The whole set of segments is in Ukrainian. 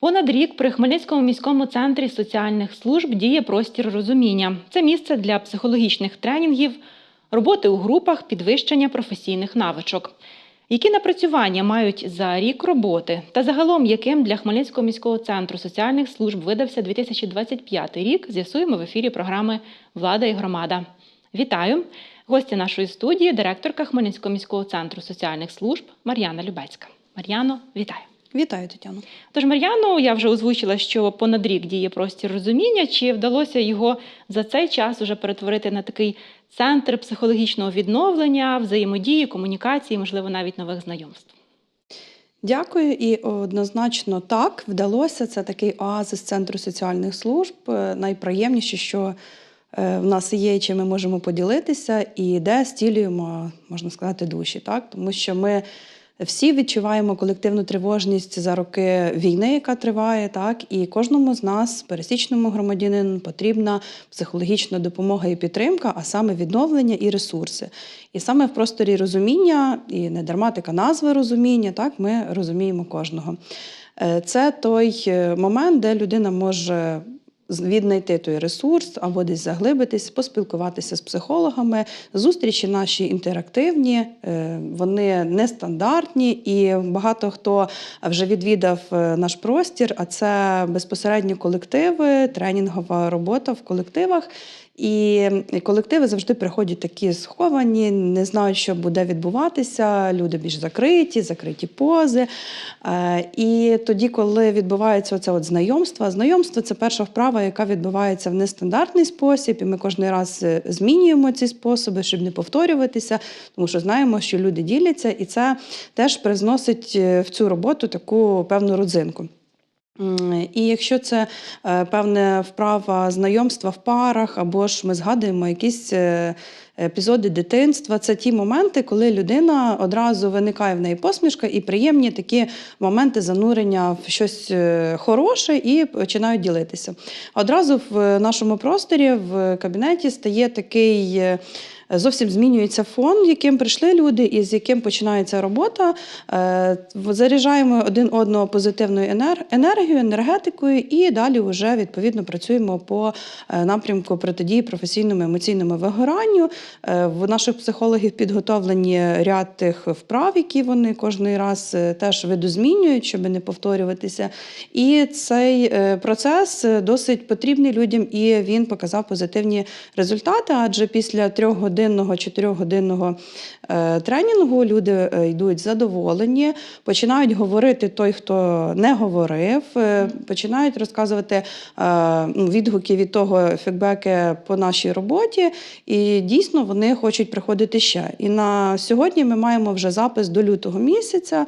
Понад рік при Хмельницькому міському центрі соціальних служб діє простір розуміння. Це місце для психологічних тренінгів, роботи у групах, підвищення професійних навичок. Які напрацювання мають за рік роботи та загалом яким для Хмельницького міського центру соціальних служб видався 2025 рік, з'ясуємо в ефірі програми Влада і громада. Вітаю! Гостя нашої студії, директорка Хмельницького міського центру соціальних служб Мар'яна Любецька. Мар'яно, вітаю! Вітаю, Тетяно. Тож, Мар'яно, я вже озвучила, що понад рік діє простір розуміння. Чи вдалося його за цей час уже перетворити на такий центр психологічного відновлення, взаємодії, комунікації, можливо, навіть нових знайомств? Дякую. І однозначно так вдалося. Це такий оазис центру соціальних служб. Е, Найприємніше, що е, в нас є, чим ми можемо поділитися, і де стілюємо, можна сказати, душі. Так? Тому що ми всі відчуваємо колективну тривожність за роки війни, яка триває, так і кожному з нас, пересічному громадянину, потрібна психологічна допомога і підтримка, а саме відновлення і ресурси. І саме в просторі розуміння, і не дарма така назва розуміння, так ми розуміємо кожного. Е, Це той е, момент, де людина може віднайти той ресурс або десь заглибитись, поспілкуватися з психологами. Зустрічі наші інтерактивні, е, вони нестандартні, і багато хто вже відвідав е, наш простір, а це безпосередньо колективи, тренінгова робота в колективах. І колективи завжди приходять такі сховані, не знають, що буде відбуватися. Люди більш закриті, закриті пози. Е, І тоді, коли відбувається оце от знайомство, знайомство це перша вправа, яка відбувається в нестандартний спосіб, і ми кожен раз е, змінюємо ці способи, щоб не повторюватися, тому що знаємо, що люди діляться, і це теж призносить е, в цю роботу таку певну родзинку. І якщо це е, певне вправа знайомства в парах, або ж ми згадуємо якісь е, епізоди дитинства, це ті моменти, коли людина одразу виникає в неї посмішка і приємні такі моменти занурення в щось е, хороше і починають ділитися. Одразу в нашому просторі в кабінеті стає такий. Зовсім змінюється фон, яким прийшли люди, і з яким починається робота. Е, Заряджаємо один одного позитивною енергією, енергетикою, і далі вже відповідно працюємо по е, напрямку протидії професійному емоційному вигоранню. Е, В наших психологів підготовлені ряд тих вправ, які вони кожний раз теж видозмінюють, щоб не повторюватися. І цей процес досить потрібний людям, і він показав позитивні результати. Адже після трьохгодинного, чотирьохгодинного е, тренінгу люди е, йдуть задоволені, починають говорити той, хто не говорив, е, починають розказувати ну, відгуки від того фідбеки по нашій роботі. І дійсно вони хочуть приходити ще. І на сьогодні ми маємо вже запис до лютого місяця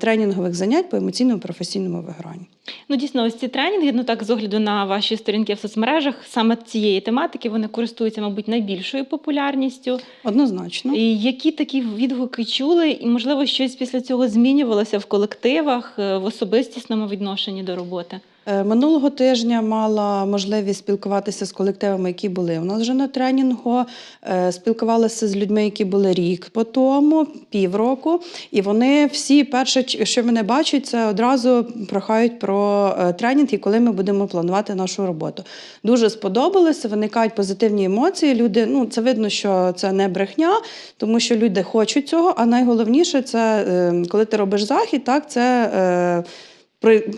тренінгових занять по емоційному професійному вигоранню. Ну, дійсно, ось ці тренінги, ну так, з огляду на ваші сторінки в соцмережах, саме цієї тематики вони користуються, мабуть, найбільшою популярністю. Однозначно. І які такі відгуки чули, і можливо щось після цього змінювалося в колективах, е, в особистісному відношенні до роботи? Е, Минулого тижня мала можливість спілкуватися з колективами, які були у нас вже на тренінгу. Е, Спілкувалася з людьми, які були рік по тому, півроку. І вони всі, перше, що мене бачать, це одразу прохають про е, тренінг і коли ми будемо планувати нашу роботу. Дуже сподобалося, виникають позитивні емоції. Люди, ну це видно, що це не брехня, тому що люди хочуть цього. А найголовніше це коли ти робиш захід, так це.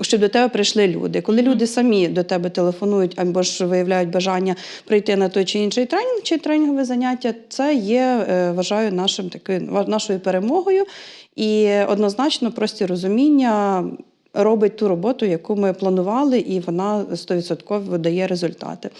Щоб до тебе прийшли люди. Коли люди самі до тебе телефонують або ж виявляють бажання прийти на той чи інший тренінг чи тренінгове заняття, це є, е, вважаю, нашим такою ва- нашою перемогою. І однозначно прості розуміння. Робить ту роботу, яку ми планували, і вона 100% дає результати.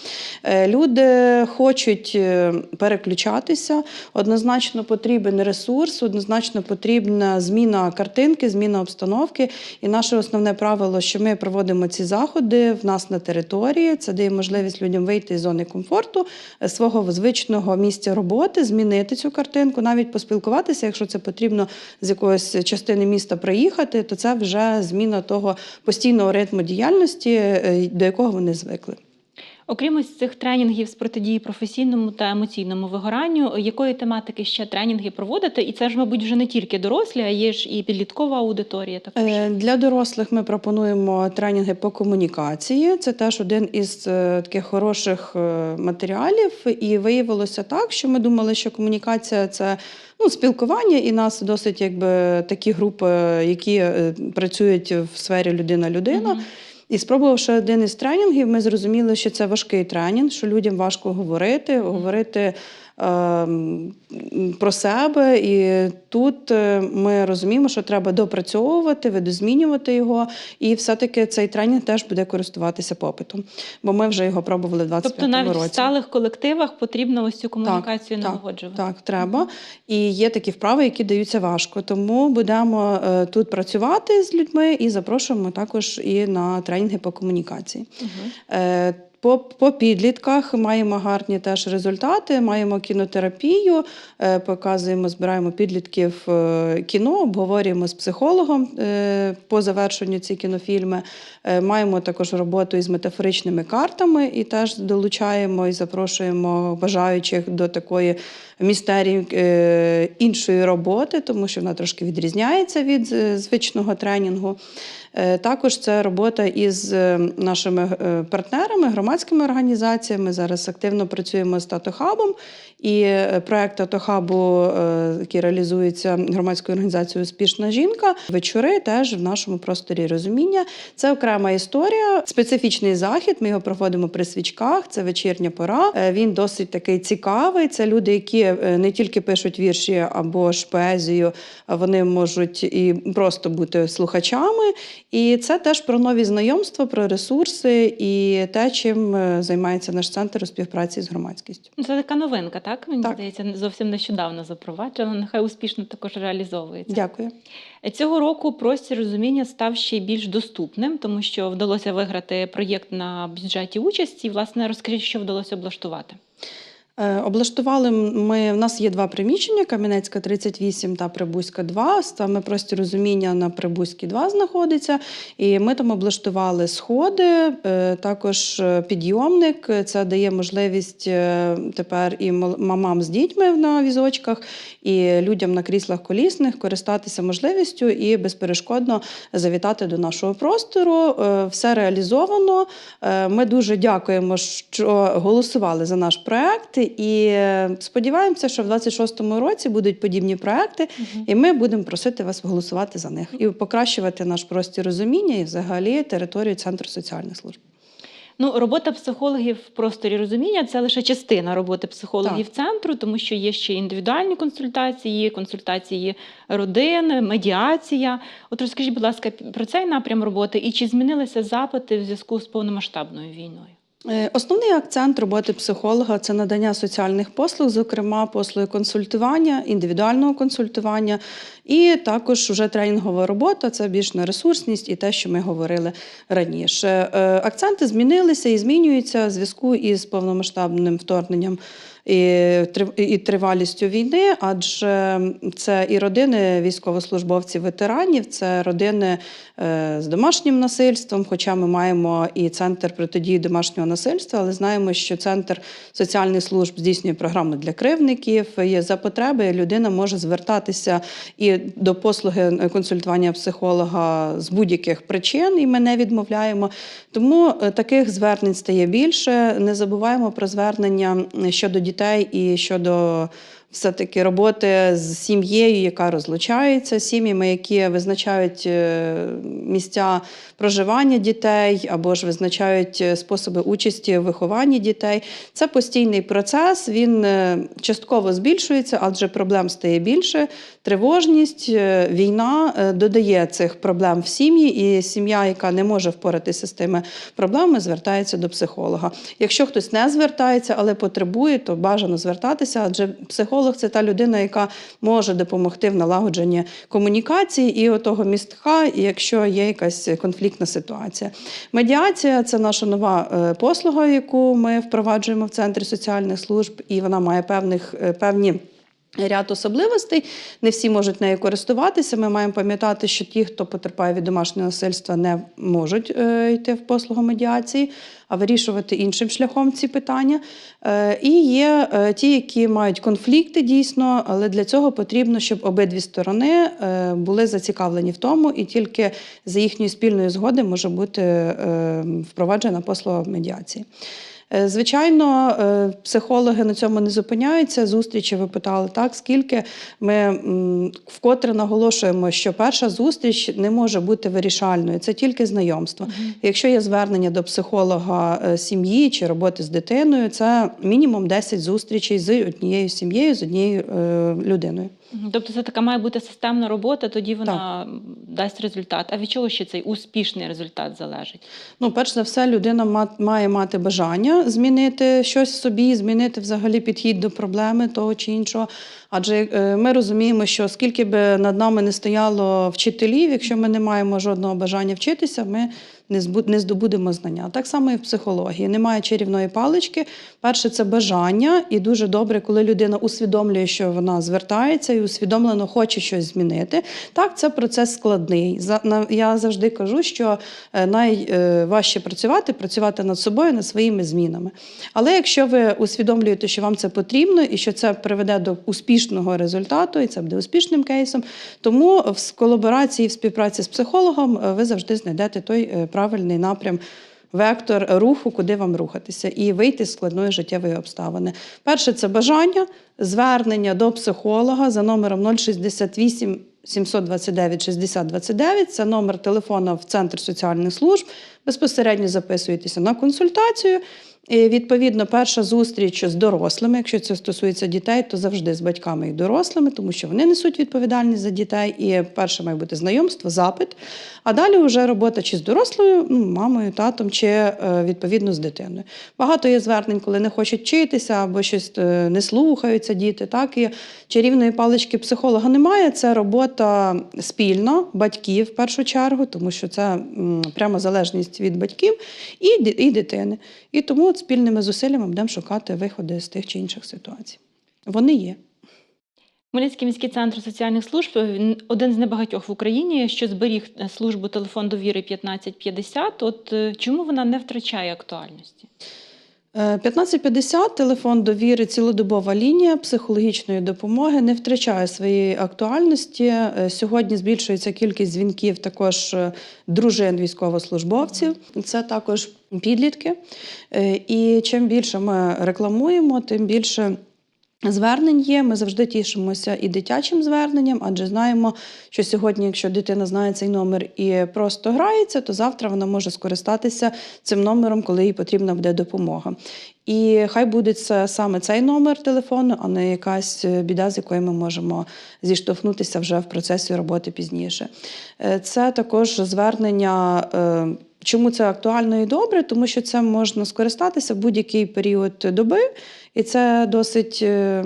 Е, Люди хочуть е, переключатися, однозначно потрібен ресурс, однозначно потрібна зміна картинки, зміна обстановки. І наше основне правило, що ми проводимо ці заходи в нас на території. Це дає можливість людям вийти з зони комфорту, е, свого звичного місця роботи, змінити цю картинку, навіть поспілкуватися, якщо це потрібно з якоїсь частини міста приїхати, то це вже зміна того постійного ритму діяльності, е, до якого вони звикли. Окрім ось цих тренінгів з протидії професійному та емоційному вигоранню, якої тематики ще тренінги проводите? І це ж, мабуть, вже не тільки дорослі, а є ж і підліткова аудиторія. Також. Е, Для дорослих ми пропонуємо тренінги по комунікації. Це теж один із е, таких хороших е, матеріалів. І виявилося так, що ми думали, що комунікація це ну, спілкування, і нас досить якби такі групи, які працюють в сфері людина-людина. Мгм. І спробувавши один із тренінгів, ми зрозуміли, що це важкий тренінг, що людям важко говорити, говорити про себе. І тут е, ми розуміємо, що треба допрацьовувати, видозмінювати його. І все-таки цей тренінг теж буде користуватися попитом. Бо ми вже його пробували в 25 Тобто навіть в сталих колективах потрібно ось цю комунікацію так, налагоджувати. Так, треба. І є такі вправи, які даються важко. Тому будемо е, тут працювати з людьми і запрошуємо також і на тренінги по комунікації. Мгм. По, по підлітках маємо гарні теж результати. Маємо кінотерапію, е, показуємо, збираємо підлітків е, кіно, обговорюємо з психологом е, по завершенню ці кінофільми. Маємо також роботу із метафоричними картами і теж долучаємо і запрошуємо бажаючих до такої містерії іншої роботи, тому що вона трошки відрізняється від звичного тренінгу. Е, Також це робота із е, нашими е, партнерами, громадськими організаціями. Зараз активно працюємо з Татохабом. І е, проект Татохабу, е, який реалізується громадською організацією Успішна жінка, вечори теж в нашому просторі розуміння. Це окрема історія, специфічний захід. Ми його проводимо при свічках. Це вечірня пора. Е, Він досить такий цікавий. Це люди, які не тільки пишуть вірші або ж поезію, а вони можуть і просто бути слухачами. І це теж про нові знайомства, про ресурси і те, чим займається наш центр у співпраці з громадськістю. Це така новинка, так? Мені Так. здається, зовсім нещодавно запроваджена. Нехай успішно також реалізовується. Дякую. Цього року простір розуміння став ще більш доступним, тому що вдалося виграти проєкт на бюджеті участі. Власне, розкажіть, що вдалося облаштувати. Е, Облаштували ми. У нас є два приміщення: Кам'янецька 38 та Прибузька 2. Саме простір розуміння на Прибузькій 2 знаходиться. І ми там облаштували сходи, е, також е, підйомник. Це дає можливість тепер і мамам з дітьми на візочках, і людям на кріслах колісних користатися можливістю і безперешкодно завітати до нашого простору. Все реалізовано. Ми дуже дякуємо, що голосували за наш проект, і е, сподіваємося, що в 26-му році будуть подібні проекти, і ми будемо просити вас голосувати за них і покращувати наш простір розуміння і взагалі територію центру соціальних служб. Ну, робота психологів в просторі розуміння це лише частина роботи психологів центру, тому що є ще індивідуальні консультації, консультації родин, медіація. От розкажіть, будь ласка, про цей напрям роботи і чи змінилися запити в зв'язку з повномасштабною війною? Е, Основний акцент роботи психолога це надання соціальних послуг, зокрема послуги консультування, індивідуального консультування, і також вже тренінгова робота це більш на ресурсність і те, що ми говорили раніше. Е, Акценти змінилися і змінюються в зв'язку із повномасштабним вторгненням. І тривалістю війни, адже це і родини військовослужбовців ветеранів, це родини е, з домашнім насильством. Хоча ми маємо і центр протидії домашнього насильства, але знаємо, що центр соціальних служб здійснює програми для кривників. Є за потреби, людина може звертатися і до послуги консультування психолога з будь-яких причин, і ми не відмовляємо. Тому е, таких звернень стає більше. Не забуваємо про звернення щодо дітей і щодо все-таки роботи з сім'єю, яка розлучається, сім'ями, які визначають е, місця проживання дітей або ж визначають е, способи участі в вихованні дітей. Це постійний процес. Він е, частково збільшується, адже проблем стає більше. Тривожність, війна додає цих проблем в сім'ї, і сім'я, яка не може впоратися з тими проблемами, звертається до психолога. Якщо хтось не звертається, але потребує, то бажано звертатися, адже психолог це та людина, яка може допомогти в налагодженні комунікації і отого містка, якщо є якась конфліктна ситуація. Медіація це наша нова е, послуга, яку ми впроваджуємо в центрі соціальних служб, і вона має певних е, певні. Ряд особливостей, не всі можуть нею користуватися. Ми маємо пам'ятати, що ті, хто потерпає від домашнього насильства, не можуть е, йти в послугу медіації, а вирішувати іншим шляхом ці питання. Е, і є е, ті, які мають конфлікти дійсно, але для цього потрібно, щоб обидві сторони були зацікавлені в тому, і тільки за їхньої спільної згоди може бути впроваджена послуга медіації. Е, Звичайно, е, психологи на цьому не зупиняються. Зустрічі ви питали так, скільки ми вкотре наголошуємо, що перша зустріч не може бути вирішальною, це тільки знайомство. Якщо є звернення до психолога е, сім'ї чи роботи з дитиною, це мінімум 10 зустрічей з однією сім'єю, з однією людиною. Тобто це така має бути системна робота, тоді вона дасть результат. А від чого ще цей успішний результат залежить? Ну, перш за все, людина має мати бажання змінити щось в собі, змінити взагалі підхід до проблеми того чи іншого. Адже е, ми розуміємо, що скільки би над нами не стояло вчителів, якщо ми не маємо жодного бажання вчитися, ми не здобудемо знання. Так само і в психології. Немає чарівної палички. Перше це бажання, і дуже добре, коли людина усвідомлює, що вона звертається і усвідомлено хоче щось змінити. Так, це процес складний. Я завжди кажу, що е, найважче працювати працювати над собою, над своїми змінами. Але якщо ви усвідомлюєте, що вам це потрібно і що це приведе до успішного результату, і це буде успішним кейсом, тому в колаборації, в співпраці з психологом е, ви завжди знайдете той е, правильний напрям. Вектор руху, куди вам рухатися, і вийти з складної життєвої обставини. Перше це бажання, звернення до психолога за номером 068 729 60 29. Це номер телефона в Центр соціальних служб. Безпосередньо записуєтеся на консультацію. І, відповідно, перша зустріч з дорослими, якщо це стосується дітей, то завжди з батьками і дорослими, тому що вони несуть відповідальність за дітей. І перше має бути знайомство, запит. А далі вже робота чи з дорослою, ну, мамою, татом, чи е, відповідно з дитиною. Багато є звернень, коли не хочуть вчитися або щось е, не слухаються діти. Так і чарівної палички психолога немає. Це робота спільно батьків в першу чергу, тому що це прямо залежність від батьків і, і дитини. І тому от спільними зусиллями будемо шукати виходи з тих чи інших ситуацій. Вони є. Хмельницький міський центр соціальних служб один з небагатьох в Україні, що зберіг е, службу телефон довіри 1550. От е, чому вона не втрачає актуальності? Е, 1550 телефон довіри, цілодобова лінія психологічної допомоги не втрачає своєї актуальності. Е, Сьогодні збільшується кількість дзвінків також е, дружин військовослужбовців. Це також підлітки. Е, І чим більше ми рекламуємо, тим більше. Звернень є, ми завжди тішимося і дитячим зверненням, адже знаємо, що сьогодні, якщо дитина знає цей номер і просто грається, то завтра вона може скористатися цим номером, коли їй потрібна буде допомога. І хай буде це саме цей номер телефону, а не якась е, біда, з якою ми можемо зіштовхнутися вже в процесі роботи пізніше. Е, Це також звернення. Чому це актуально і добре? Тому що це можна скористатися в будь-який період доби, і це досить е,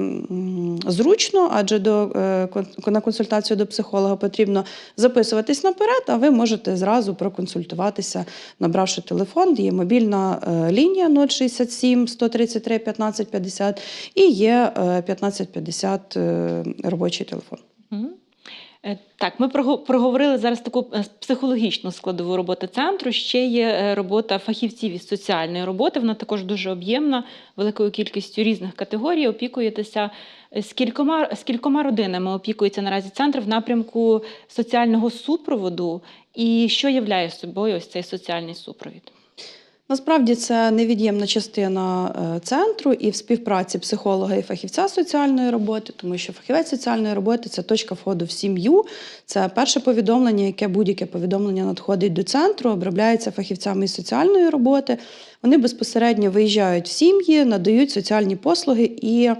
зручно, адже до, е, на консультацію до психолога потрібно записуватись наперед, а ви можете зразу проконсультуватися, набравши телефон. Є мобільна е, лінія 067 133 15 50 і є е, 1550 е, робочий телефон. Е, Так, ми прого- проговорили зараз таку е, психологічну складову роботи центру. Ще є е, робота фахівців із соціальної роботи. Вона також дуже об'ємна, великою кількістю різних категорій. Опікуєтеся з кількома з кількома родинами. Опікується наразі центр в напрямку соціального супроводу. І що являє собою ось цей соціальний супровід? Насправді це невід'ємна частина е, центру і в співпраці психолога і фахівця соціальної роботи, тому що фахівець соціальної роботи це точка входу в сім'ю. Це перше повідомлення, яке будь-яке повідомлення надходить до центру, обробляється фахівцями соціальної роботи. Вони безпосередньо виїжджають в сім'ї, надають соціальні послуги і.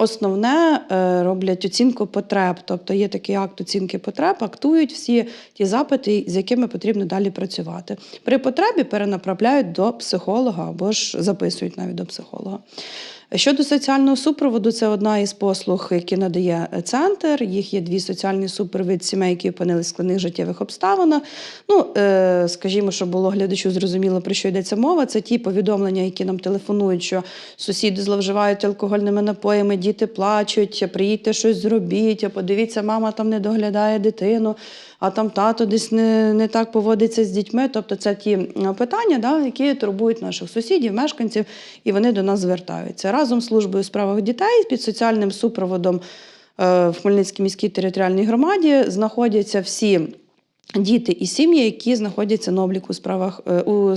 Основне е, роблять оцінку потреб, тобто є такий акт оцінки потреб, актують всі ті запити, з якими потрібно далі працювати. При потребі перенаправляють до психолога або ж записують навіть до психолога. Щодо соціального супроводу, це одна із послуг, які надає центр. Їх є дві соціальні супровід сімей, які опинились в складних життєвих обставинах. Ну, е, скажімо, щоб було глядачу зрозуміло, про що йдеться мова. Це ті повідомлення, які нам телефонують, що сусіди зловживають алкогольними напоями, діти плачуть, приїдьте щось зробіть, подивіться, мама там не доглядає дитину. А там тато десь не, не так поводиться з дітьми. Тобто це ті е, питання, да, які турбують наших сусідів, мешканців, і вони до нас звертаються. Разом з службою у справах дітей під соціальним супроводом е, в Хмельницькій міській територіальній громаді знаходяться всі. Діти і сім'ї, які знаходяться на обліку справах е, у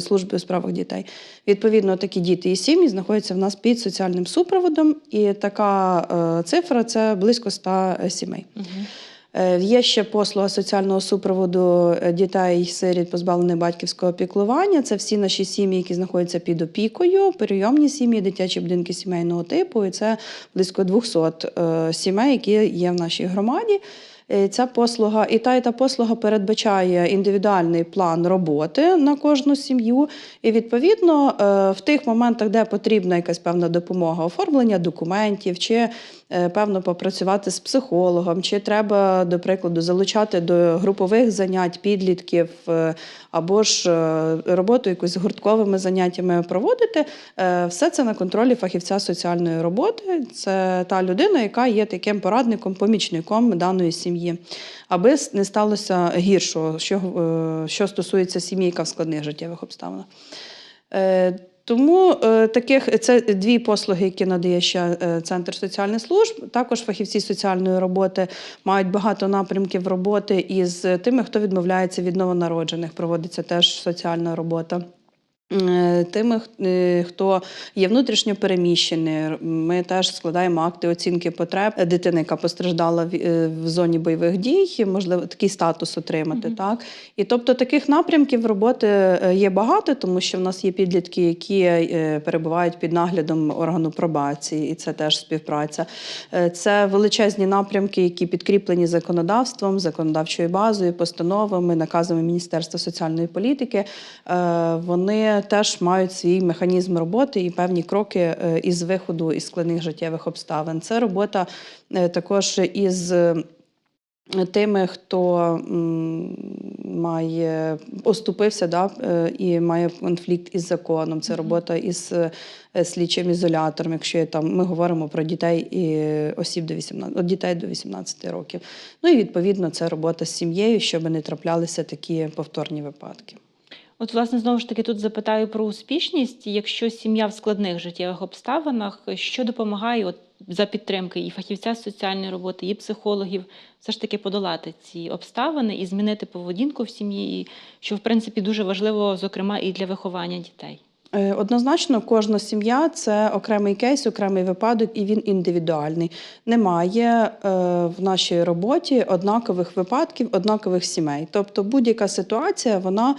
службі у справах дітей. Відповідно, такі діти і сім'ї знаходяться в нас під соціальним супроводом, і така цифра це близько 100 сімей. Е, Є ще послуга соціального супроводу е, дітей сиріт, позбавлених батьківського піклування. Це всі наші сім'ї, які знаходяться під опікою, прийомні сім'ї, дитячі будинки сімейного типу. І це близько 200 е, сімей, які є в нашій громаді. Е, Ця послуга і та і та послуга передбачає індивідуальний план роботи на кожну сім'ю. І відповідно е, в тих моментах, де потрібна якась певна допомога, оформлення документів, чи е, певно попрацювати з психологом, чи треба, до прикладу, залучати до групових занять підлітків, е, або ж е, роботу якусь з гуртковими заняттями проводити. е, Все це на контролі фахівця соціальної роботи. Це та людина, яка є таким порадником, помічником даної сім'ї, аби не сталося гіршого, що, е, що стосується сім'ї, яка в складних життєвих обставинах. Тому е, таких це дві послуги, які надає ще е, центр соціальних служб. Також фахівці соціальної роботи мають багато напрямків роботи із тими, хто відмовляється від новонароджених. Проводиться теж соціальна робота. Е, Тими, е, хто є внутрішньо переміщений, ми теж складаємо акти оцінки потреб дитини, яка постраждала в, е, зоні бойових дій, можливо, такий статус отримати. Мгм. Так і тобто таких напрямків роботи е, є багато, тому що в нас є підлітки, які е, перебувають під наглядом органу пробації, і це теж співпраця. Е, Це величезні напрямки, які підкріплені законодавством, законодавчою базою, постановами, наказами Міністерства соціальної політики. Е, Вони теж мають свій механізм роботи і певні кроки е, із виходу із складних життєвих обставин. Це робота е, також із. е, Тими, хто має оступився да, і має конфлікт із законом. Це робота із слідчим ізолятором, якщо є там ми говоримо про дітей і осіб до 18, дітей до 18 років. Ну і відповідно це робота з сім'єю, щоб не траплялися такі повторні випадки. От, власне, знову ж таки, тут запитаю про успішність. Якщо сім'я в складних життєвих обставинах, що допомагає от, за підтримки і фахівця соціальної роботи, і психологів, все ж таки подолати ці обставини і змінити поведінку в сім'ї, що в принципі дуже важливо, зокрема, і для виховання дітей. Е, Однозначно, кожна сім'я це окремий кейс, окремий випадок, і він індивідуальний. Немає е, в нашій роботі однакових випадків, однакових сімей. Тобто будь-яка ситуація, вона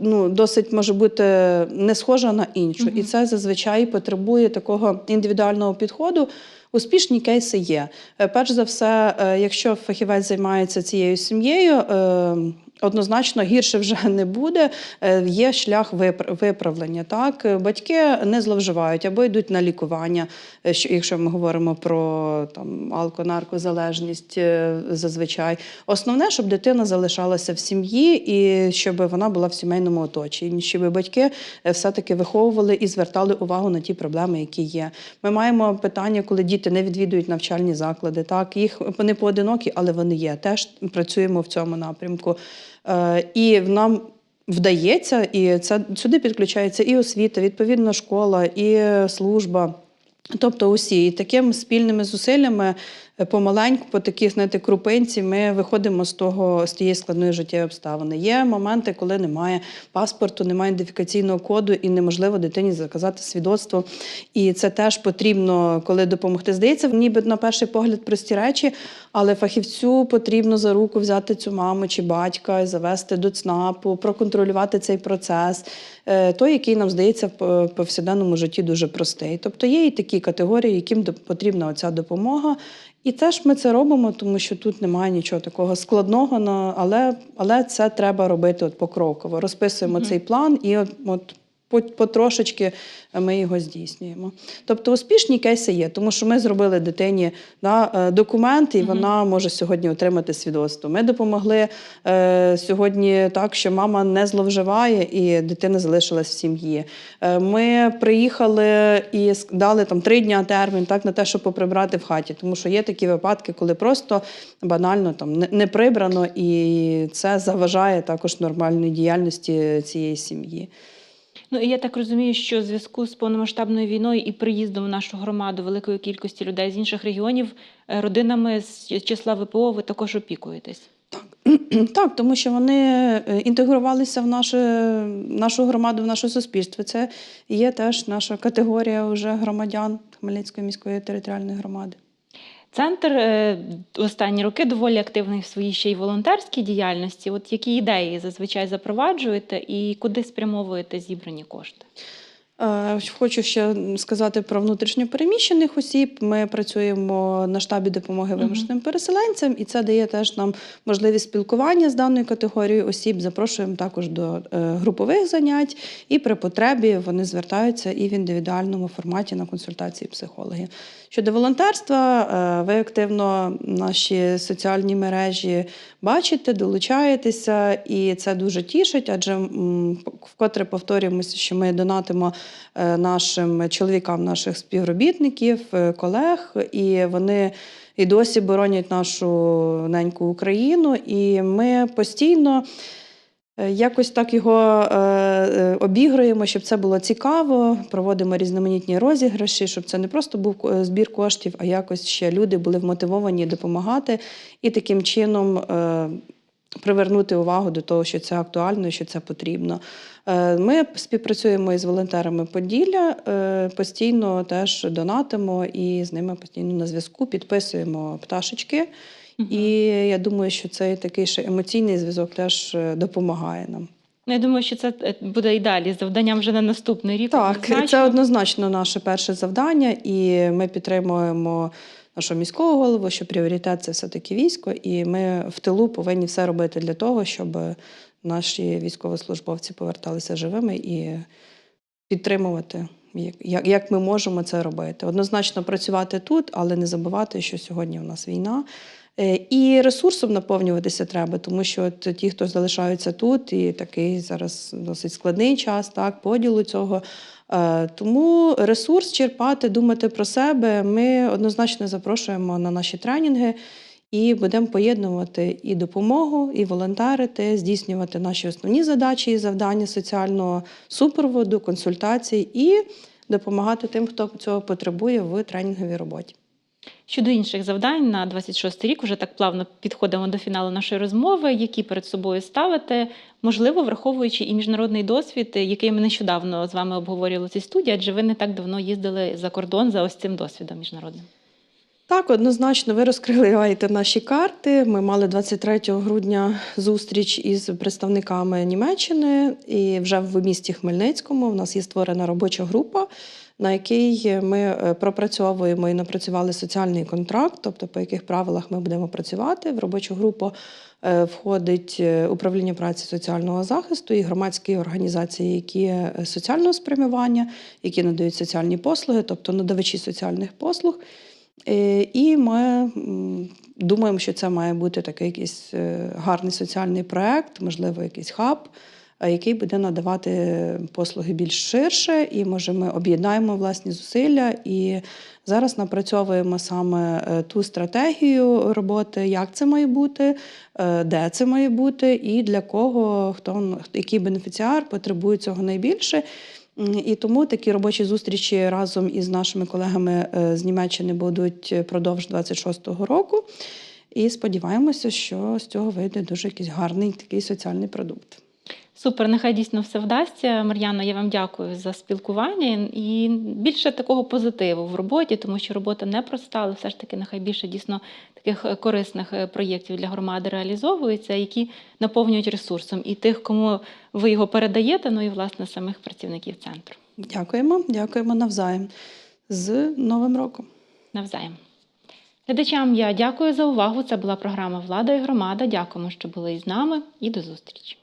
ну, досить може бути не схожа на іншу. Мгм. І це зазвичай потребує такого індивідуального підходу. Успішні кейси є. Е, Перш за все, е, якщо фахівець займається цією сім'єю, е, однозначно гірше вже не буде. Е, Є шлях випр- виправлення. Так, Е, батьки не зловживають або йдуть на лікування. е, що- Якщо ми говоримо про там алко-наркозалежність зазвичай. Основне, щоб дитина залишалася в сім'ї і щоб вона була в сімейному оточенні, щоб батьки все-таки виховували і звертали увагу на ті проблеми, які є. Ми маємо питання, коли діти не відвідують навчальні заклади. Так, їх вони поодинокі, але вони є. Теж працюємо в цьому напрямку. Е, І нам вдається, і це сюди підключається і освіта, відповідна школа, і служба. Тобто усі і такими спільними зусиллями е, помаленьку, по таких знаєте, крупинці, ми виходимо з того з тієї складної життєвої обставини. Є моменти, коли немає паспорту, немає ідентифікаційного коду, і неможливо дитині заказати свідоцтво. І це теж потрібно, коли допомогти. Здається, ніби на перший погляд прості речі, але фахівцю потрібно за руку взяти цю маму чи батька, завести до ЦНАПу, проконтролювати цей процес, е, той, який нам здається в по- повсякденному житті дуже простий. Тобто є і такі категорії, яким потрібна оця допомога. І теж ми це робимо, тому що тут немає нічого такого складного, але, але це треба робити от покроково. Розписуємо Мгм. цей план і от, от потрошечки ми його здійснюємо. Тобто успішні кейси є, тому що ми зробили дитині да, е, документ, і вона може сьогодні отримати свідоцтво. Ми допомогли е, сьогодні так, що мама не зловживає і дитина залишилась в сім'ї. Е, ми приїхали і дали там три дня термін так, на те, щоб поприбрати в хаті, тому що є такі випадки, коли просто банально там не, прибрано, і це заважає також нормальній діяльності цієї сім'ї. Ну і я так розумію, що в зв'язку з повномасштабною війною і приїздом в нашу громаду великої кількості людей з інших регіонів, е, родинами з числа ВПО ви також опікуєтесь. Так, тому що вони е, інтегрувалися в нашу, нашу громаду, в наше суспільство. Це є теж наша категорія вже громадян Хмельницької міської територіальної громади. Центр е, останні роки доволі активний в своїй ще й волонтерській діяльності. От які ідеї зазвичай запроваджуєте і куди спрямовуєте зібрані кошти? Е, Хочу ще сказати про внутрішньопереміщених осіб. Ми працюємо на штабі допомоги вимушеним переселенцям, і це дає теж нам можливість спілкування з даною категорією осіб. Запрошуємо також до е, групових занять, і при потребі вони звертаються і в індивідуальному форматі на консультації психологів. Щодо волонтерства, е, ви активно наші соціальні мережі бачите, долучаєтеся, і це дуже тішить, адже вкотре повторюємося, що ми донатимо нашим чоловікам, наших співробітників, е, колег, і вони і досі боронять нашу неньку Україну. І ми постійно. е, Якось так його е, е, обігруємо, щоб це було цікаво. Проводимо різноманітні розіграші, щоб це не просто був збір коштів, а якось ще люди були вмотивовані допомагати і таким чином е, привернути увагу до того, що це актуально що це потрібно. Е, Ми співпрацюємо із волонтерами Поділля, е, постійно теж донатимо і з ними постійно на зв'язку підписуємо пташечки. І я думаю, що цей такий ще емоційний зв'язок теж е, допомагає нам. Ну, Я думаю, що це буде і далі завданням вже на наступний рік. Так, однозначно. це однозначно наше перше завдання, і ми підтримуємо нашого міського голову, що пріоритет це все-таки військо, і ми в тилу повинні все робити для того, щоб наші військовослужбовці поверталися живими і підтримувати, як, як, як ми можемо це робити. Однозначно працювати тут, але не забувати, що сьогодні у нас війна. Е, І ресурсом наповнюватися треба, тому що от ті, хто залишаються тут, і такий зараз досить складний час, так, поділу цього. Е, Тому ресурс черпати, думати про себе. Ми однозначно запрошуємо на наші тренінги і будемо поєднувати і допомогу, і волонтерити, здійснювати наші основні задачі і завдання соціального супроводу, консультацій і допомагати тим, хто цього потребує в тренінговій роботі. Щодо інших завдань на 26 рік, вже так плавно підходимо до фіналу нашої розмови, які перед собою ставити, можливо, враховуючи і міжнародний досвід, який ми нещодавно з вами обговорювали в цій студії, адже ви не так давно їздили за кордон за ось цим досвідом міжнародним. Так, однозначно, ви розкриваєте наші карти. Ми мали 23 грудня зустріч із представниками Німеччини, і вже в місті Хмельницькому в нас є створена робоча група, на якій ми е, пропрацьовуємо і напрацювали соціальний контракт, тобто по яких правилах ми будемо працювати. В робочу групу е, входить е, управління праці соціального захисту і громадські організації, які соціального спрямування, які надають соціальні послуги, тобто надавачі соціальних послуг. Е, І ми думаємо, що це має бути такий якийсь е, гарний соціальний проект, можливо, якийсь хаб, е, який буде надавати послуги більш ширше, і може ми об'єднаємо власні зусилля. І зараз напрацьовуємо саме ту стратегію роботи, як це має бути, де це має бути, і для кого хто який бенефіціар потребує цього найбільше. І тому такі робочі зустрічі разом із нашими колегами е, з Німеччини будуть продовж 26-го року. І сподіваємося, що з цього вийде дуже якийсь гарний такий соціальний продукт. Супер, нехай дійсно все вдасться. Мар'яна, я вам дякую за спілкування і більше такого позитиву в роботі, тому що робота непроста, але все ж таки нехай більше дійсно таких е, корисних е, проєктів для громади реалізовується, які наповнюють ресурсом і тих, кому ви його передаєте, ну і власне самих працівників центру. Дякуємо, дякуємо навзаєм. З Новим роком! Навзаєм. Глядачам я дякую за увагу. Це була програма Влада і громада. Дякуємо, що були із нами, і до зустрічі.